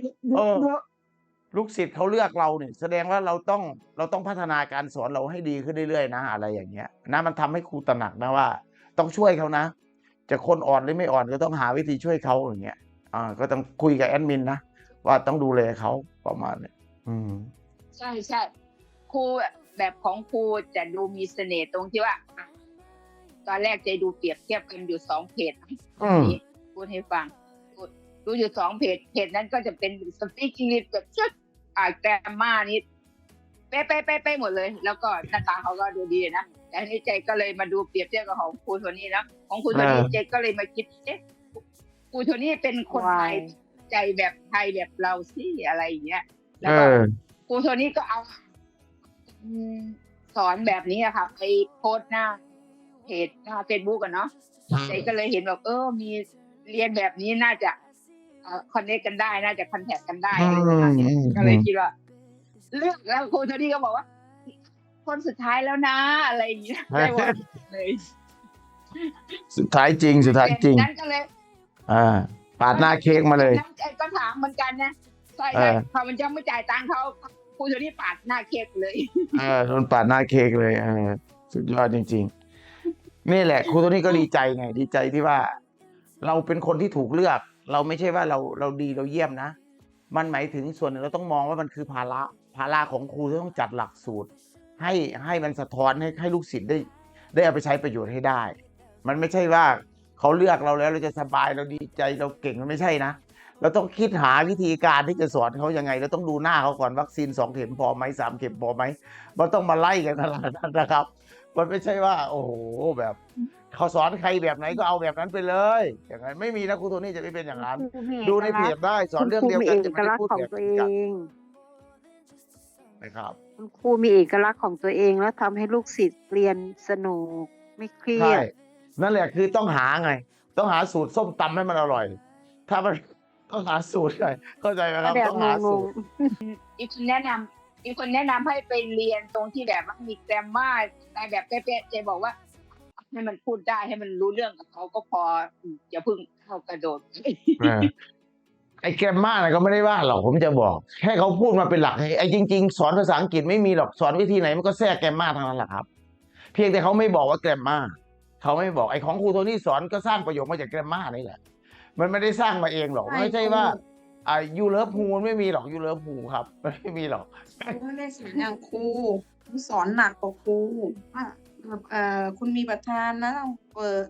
ดูดูเออดูลูกศิษย์เขาเลือกเราเนี่ยแสดงว่าเราต้องเราต้องพัฒนาการสอนเราให้ดีขึ้นเรื่อยๆนะอะไรอย่างเงี้ยนะมันทำให้ครูตระหนักนะว่า ต้องช่วยเขานะ จะคนอ่อนหรือไม่อ่อนก็ต้องหาวิธีช่วยเขาอย่างเงี้ยอ่าก็ต้องคุยกับแอดมินนะว่าต้องดูแลเขาประมาณเนี้ยอืมใช่ใช่ครูแบบของครูจะดูมีเสน่ห์ตรงที่ว่าอะตอนแรกจะดูเปรียบเทียบกันอยู่สองเพจอืมนี่พูดให้ฟังพู ดดูอยู่สองเพจเพจนั้นก็จะเป็นสปีก i ง g แบบชุดอ่าแกรมมานี่เป๊ะเป๊ะเป๊ะเป๊ะหมดเลย แล้วก็หน้าตาเขาก็ดูดีนะแต่ในใจก็เลยมาดูเปรียบเทียบกับของครูโทนี่นะของครูโทนี่อ่าใจก็เลยมาคิดเอ๊ะครูโทนี่เป็นคนไทยใจแบบไทยแบบเราสิอะไรอย่างเงี้ยแล้วเอก็อครูโทนี่ก็เอาอืมสอนแบบนี้อะค่ะไปโพสต์หน้าเพจหน้าเฟซบุ๊กอะเนาะเจก็เลยเห็นแบบเออมีเรียนแบบนี้น่าจะ คอนเนคกันได้น่าจะคอนแทคกันได้อะไรประมาณนี้อืมก็เลยคิดว่าเลือกแล้วครูโทนี่ก็บอกว่า คนสุดท้ายแล้วนะ อะไรอย่างเงี้ยได้หมดเลยสุดท้ายจริง สุดท้ายจริงนั้นก็เลย อ่า ปาดหน้าเค้กมาเลยนั้นก็ถามเหมือนกันนะใช่เอใช่อพอมันจะไม่จ่ายตังค์เขาครูโทนี่ปาดหน้าเค้กเลยเออโดนปาดหน้าเค้กเลยเออสุดยอดจริง ๆ นี่แหละครูตัวนี้ก็ดีใจไง ดีใจที่ว่า เราเป็นคนที่ถูกเลือก เราไม่ใช่ว่าเราเราดีเราเยี่ยมนะ มันหมายถึงส่วนหนึ่งเราต้องมองว่ามันคือภาระภาระของครูที่ต้องจัดหลักสูตร ให้ให้มันสะท้อนให้ให้ลูกศิษย์ได้ ได้เอาไปใช้ประโยชน์ให้ได้ มันไม่ใช่ว่าเขาเลือกเราแล้วเราจะสบายเราดีใจเราเก่งมันไม่ใช่นะ เราต้องคิดหาวิธีการที่จะสอนเขายังไง เราต้องดูหน้าเขาก่อนวัคซีนสองเข็มพอไหมสามเข็มพอไหมมันต้องมาไล่กันขนาดนั้นนะครับ มันไม่ใช่ว่า โอ้โหแบบเขาสอนใครแบบไหนก็เอาแบบนั้นไปเลย อย่างนั้นไม่มีนะครูโทนี่จะไม่เป็นอย่างนั้น ดูในเพจได้สอนเรื่องเดียวกันคุจะณครูมีเอกไม่ได้ลักษพูดณ์ของแบบตัวนี้เอกันงนะครับคุณครูมีเอกลักษณ์ของตัวเองแล้วทำให้ลูกศิษย์เรียนสนุกไม่เครียใช่ดนั่นแหละคือต้องหาไง ต้องหาสูตรส้มตำให้มันอร่อย ถ้ามันต้องหาสูตรไงเข้าใจไหมครับแบบต้องหางสูงตรอีกคนแนะนำ อีคนแนะนำให้ไปเรียนตรงที่แบบว่ามีแกรมมาในแบบเป๊ะๆเจบอกว่า ให้มันพูดได้ให้มันรู้เรื่องกับเขาก็พออย่าเพิ่งเข้ากระโดดไอ้แกรมมาเนี่ยก็ไม่ได้ว่าหรอกผมจะบอกแค่เขาพูดมาเป็นหลักไอ้จริง ๆ สอนภาษาอังกฤษไม่มีหรอกสอนวิธีไหนมันก็แทรกแกรมมาทั้งนั้นแหละครับ เพียงแต่เขาไม่บอกว่าแกรมมาเขาไม่บอกไอ้ของครูโทนี่สอนก็สร้างประโยชน์มาจากแกรมมานี่แหละ มันไม่ได้สร้างมาเองหรอกไม่ใช่ว่า อ่ายูเลิฟฮูมันไม่มีหรอกยูเลิฟฮูครับ ไม่มีหรอกไม่ได้สอนอย่างครูสอนหนักกว่าครูว่าแบบเอ่อคุณมีประธานนะต้องเปิด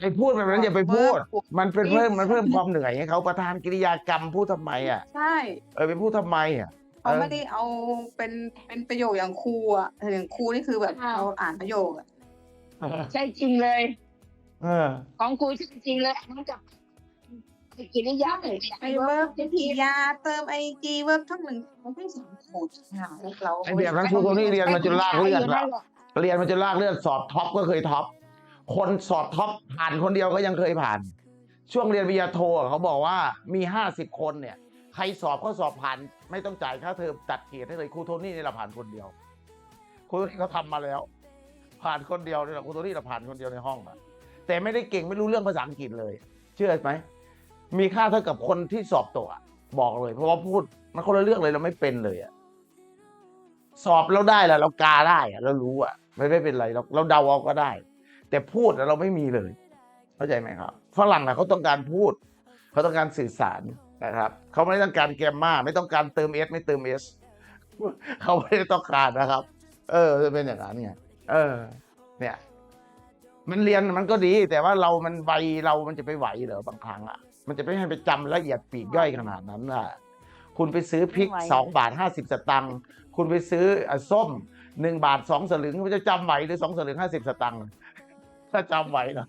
ไอ้พูดแบบนั้นอย่าไปพูดเวิร์กมันเป็นเพิ่มมันเพิ่มความเหนื่อยให้เขาประธานกิริยากรรมพูดทำไมอะ ใช่ เออไปพูดทำไมอะเขาเออไม่ได้เอาเป็นเป็นประโยคอย่างครูอะอย่างครูนี่คือแบบอ้าวเราอ่านประโยคอะใช่จริงเลย เออ ของครูใช่จริงเลยอันนั้นกั บกิริยาเนี่ยไปเวิร์กวิทยาเติมไอจีเวิร์กทั้งหนึ่งเขาไม่สอนโค้ดค่ะเราไอ้แบบนั้นครูโทนี่เรียนมาจนลากเลือดละเรียนมาจนลากเลือดสอบท็อปก็เคยท็อปคนสอบท็อปผ่านคนเดียวก็ยังเคยผ่าน ช่วงเรียนวิทยาโทอะเขาบอกว่ามีห้าสิบคนเนี่ยใครสอบก็สอบผ่าน ไม่ต้องจ่ายค่าเทอมตัดเกรดให้เลยครูโทนี่นี่เราผ่านคนเดียวครูโทนี่เขาทำมาแล้ว ผ่านคนเดียวเนี่ยแหละครูโทนี่เราผ่านคนเดียวในห้องอะแต่ไม่ได้เก่งไม่รู้เรื่องภาษาอังกฤษเลย เชื่อไหม มีค่าเท่ากับคนที่สอบตกอะบอกเลย เพราะว่าพูดมันคนละเรื่องเลยเราไม่เป็นเลยอะสอบเราได้แหละเรากาได้อะเรารู้อะไม่ไม่เป็นไรเราเราเดาเอาก็ได้ แต่พูดเราไม่มีเลย เข้าใจไหมครับฝรั่งอะเขาต้องการพูดเขาต้องการสื่อสารนะครับเขาไม่ต้องการแกมมาไม่ต้องการเติมเอสไม่เติมเอสเขาไม่ได้ต้องการนะครับ เออจะเป็นอย่างนั้นไงเออ เนี่ย มันเรียนมันก็ดี แต่ว่าเรามันไวเรามันจะไปไหวเหรอบางครั้งอะ มันจะไม่ให้ไปจำละเอียดปลีกย่อยขนาดนั้นอะคุณไปซื้อพริกไม่ไหว สองบาทห้าสิบสตังค์คุณไปซื้ออะส้มหนึ่งบาทสองสลึงคุณจะจำไหวหรือสองสลึงห้าสิบสตังค์ถ้าจำไหวนะ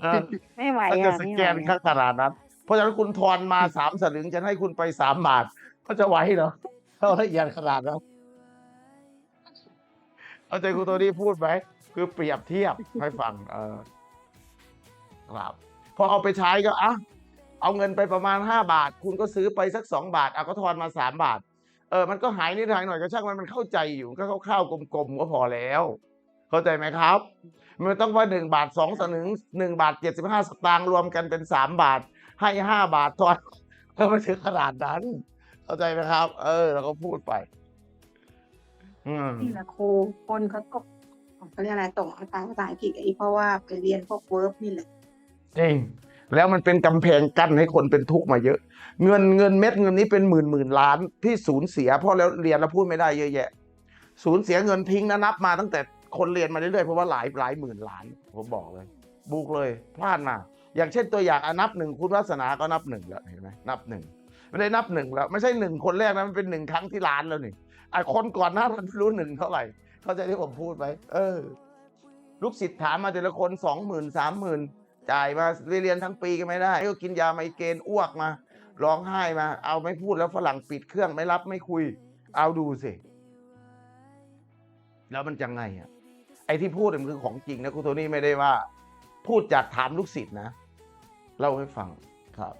เออ ไม่ไหวถ้าจะอะสไม่แกไหวนขนาดนั้น เพราะฉะนั้นคุณทอนมาสามสลึงจะให้คุณไปสามบาทก็จะไหวเหรอเขาละเอียดขนาดนั้นเอาใจคุณตัวนี้พูดไหมคือเปรียบเทียบให้ฟังเออ ครับพอเอาไปใช้ก็อะเอาเงินไปประมาณห้าบาท คุณก็ซื้อไปสักสองบาทเอาก็ทอนมาสามบาทเออมันก็หายนิดหายหน่อยก็ช่างมันมันเข้าใจอยู่ก็คร่าวๆกลมๆก็พอแล้ว เข้าใจไหมครับ มันต้องว่าหนึ่งบาทสองสลึงหนึ่งบาทเจ็ดสิบห้าสตางค์รวมกันเป็นสามบาท ให้ห้าบาททอนก็ไม่ถึงขนาดนั้น เข้าใจไหมครับ เออเราก็พูดไปอืมนี่แหละครูคนเขาตกเขาเรียกอะไรตกอัตราภาษาอังกฤษไอ้เพราะว่าไปเรียนพวกเวิร์บนี่แหละ จริงแล้วมันเป็นกำแพงกั้นให้คนเป็นทุกข์มาเยอะ เงินเงินเม็ดเงินนี้เป็นหมื่นหมื่นล้านที่สูญเสียเพราะแล้วเรียนแล้วพูดไม่ได้เยอะแยะ สูญเสียเงินทิ้งนะนับมาตั้งแต่คนเรียนมาเรื่อยๆเพราะว่าหลายหลายหมื่นล้านผมบอกเลย บุกเลยพลาดมา อย่างเช่นตัวอย่างอนับหนึ่งคุณวัฒนาก็นับหนึ่งแล้วเห็นไหมนับหนึ่งไม่ได้นับหนึ่งแล้วไม่ใช่หนึ่งคนแรกนะมันเป็นหนึ่งครั้งที่ล้านแล้วนี่ไอ้คนก่อนหน้านั้นรู้หนึ่งเท่าไหร่ เข้าใจที่ผมพูดไหมเออ ลูกศิษย์ถามมาแต่ละคนสองหมื่นสามหมื่น จ่ายมาเรียนทั้งปีก็ไม่ได้ก็กินยาไมเกรนอ้วกมา ร้องไห้มา เอาไม่พูดแล้วฝรั่งปิดเครื่องไม่รับไม่คุย เอาดูสิ แล้วมันจะไงอะไอ้ที่พูดมันคือของจริงนะครูโทนี่ไม่ได้ว่า พูดจากถามลูกศิษย์นะเล่าให้ฟังครับ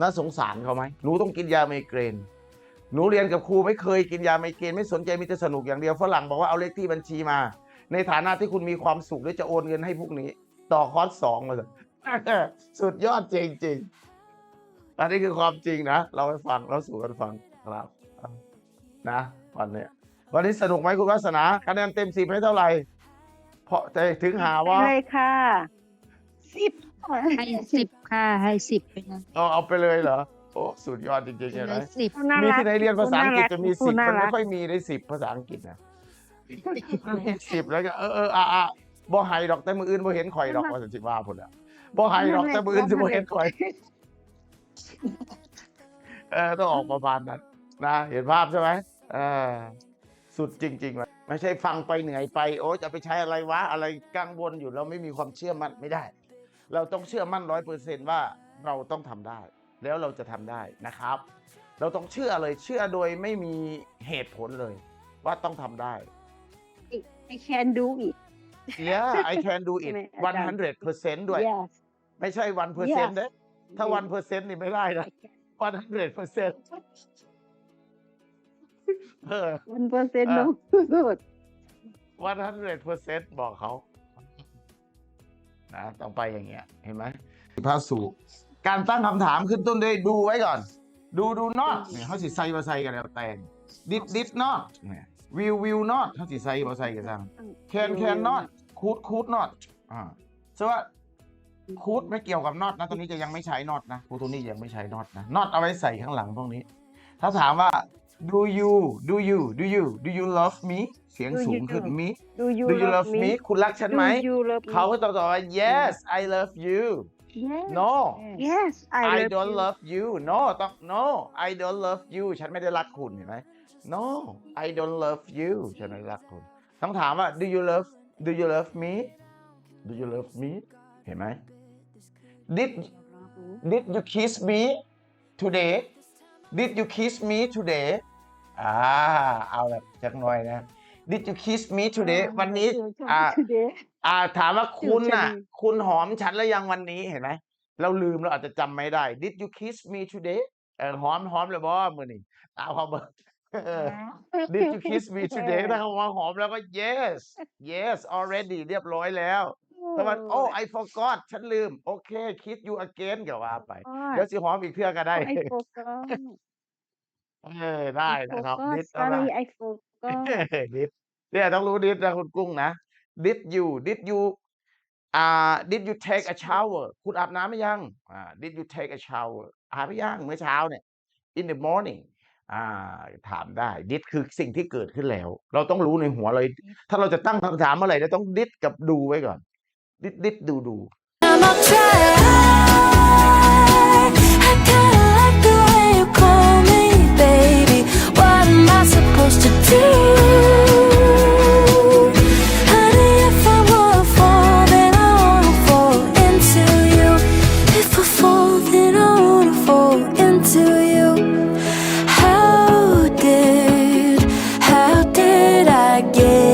น่าสงสารเขาไหมหนูต้องกินยาไมเกรนหนูเรียนกับครูไม่เคยกินยาไมเกรนไม่สนใจมีแต่สนุกอย่างเดียวฝรั่งบอกว่าเอาเลขที่บัญชีมา ในฐานะที่คุณมีความสุขแล้วจะโอนเงินให้พวกนี้ ต่อคอร์สสองมาเลยสุดยอดจริงๆ อันนี้คือความจริงนะ เราให้ฟัง เราสู่กันฟังครับ นะ วันเนี้ยวันนี้สนุกไหมคุณวัฒนาคะแนนเต็มสิบให้เท่าไหร่ เพราะแต่ถึงหาว่าเลยค่ะสิบให้สิบค่ะ ให้สิบไปเลยเอาเอาไปเลยเหรอ โอ้สุดยอดจริงๆไปเห็นเลไหมยสิบน่ามีรักที่ไหนเรียนภาษาอังกฤษจะมีสิบน่ามันรัไม่กค่อยมีได้สิบภาษาอังกฤษนะมีสิบแล้วก็เออเอออะ อะบ่ไฮดอกแต่มืออื่นบ่เห็นข่อยดอกว่าสันติว่าพุ่นอะบ่ไฮดอกแต่มืออื่นจะบ่เห็นข่อย เออต้องออกประมาณนั้นนะเห็นภาพใช่ไหมเออสุดจริงๆว่ะไม่ใช่ฟังไปเหนื่อยไป โอ้จะไปใช้อะไรวะอะไรกังวลอยู่เราไม่มีความเชื่อมั่นไม่ได้ เราต้องเชื่อมั่นร้อยเปอร์เซนว่าเราต้องทำได้ แล้วเราจะทำได้นะครับ เราต้องเชื่อเลยเชื่อโดยไม่มีเหตุผลเลย ว่าต้องทำได้ไอแคนดูอีก yeah I can do it ใช่ไหมอาจารย์100%ด้วย yes ไม่ใช่วันเปอร์เซ็นต์นะถ้าวันเปอร์เซ็นต์นี่ไม่ได้นะวันฮันเดรดเปอร์เซ็นต์เออวันเปอร์เซ็นต์เออน้องสุดวันฮันเดรดเปอร์เซ็นต์บอกเขา นะต้องไปอย่างเงี้ย เห็นไหมพระสูการตั้งคำถามขึ้นต้นด้วยดูไว้ก่อน ดูดู not เนี่ยเขาสิใส่มาใส่กันแล้วแต่ง did did not เนี่ย will will not เขาสิใส่มาใส่กันจัง can can not could could not อ่าเพราะว่าคูดไม่เกี่ยวกับน็อตนะตรงนี้จะยังไม่ใช้น็อตนะครูตัวนี้ยังไม่ใช้น็อตนะน็อตเอาไว้ใส่ข้างหลังพวกนี้ ถ้าถามว่า do you do you do you do you love me เสียง Do you สูงขึ้น do? me do you do you love me คุณรักฉันไหม do you love me เขาก็ตอบว่า yes I love you yes no yes I, I love don't you. love you no ต้อง no I don't love you ฉันไม่ได้รักคุณเห็นไหม no I don't love you ฉันไม่ได้รักคุณต้องถามว่า do you love do you love me do you love me เห็นไหม did Did you kiss me today? Did you kiss me today? อ่าเอาแบบจักหน่อยนะ Did you kiss me today? วันนี้อ่า today อ่าถามว่าคุณน่ะ Today คุณหอมฉันแล้วยังวันนี้เห็นไหมเราลืมเราอาจจะจำไม่ได้ Did you kiss me today? เออหอมหอมเลยบ่มือนี่เอาเขาเบอร์ Did you kiss me today ถ้าเขาว่าหอมแล้วก็ yes yes already เรียบร้อยแล้วถ้ามัน oh I forgot ฉันลืม โอเค kiss you again ก็ว่าไป เดี๋ยวสิหอมอีกเทื่อก็ได้ I forgot เออได้นะครับ forgot ดิดเอาได้ sorry I forgot ดิดเนี่ยต้องรู้ดิดนะคุณกุ้งนะ did you did you อ่า did you take a shower คุณอาบน้ำไหมยังอ่า did you take a shower อาบหรือยังเมื่อเช้าเนี่ย in the morning อ่า ถามได้ did คือสิ่งที่เกิดขึ้นแล้ว เราต้องรู้ในหัวเลย ถ้าเราจะตั้งคำถามเมื่อไหร่เราต้อง did กับดูไว้ก่อน did did ดูดู I'm up try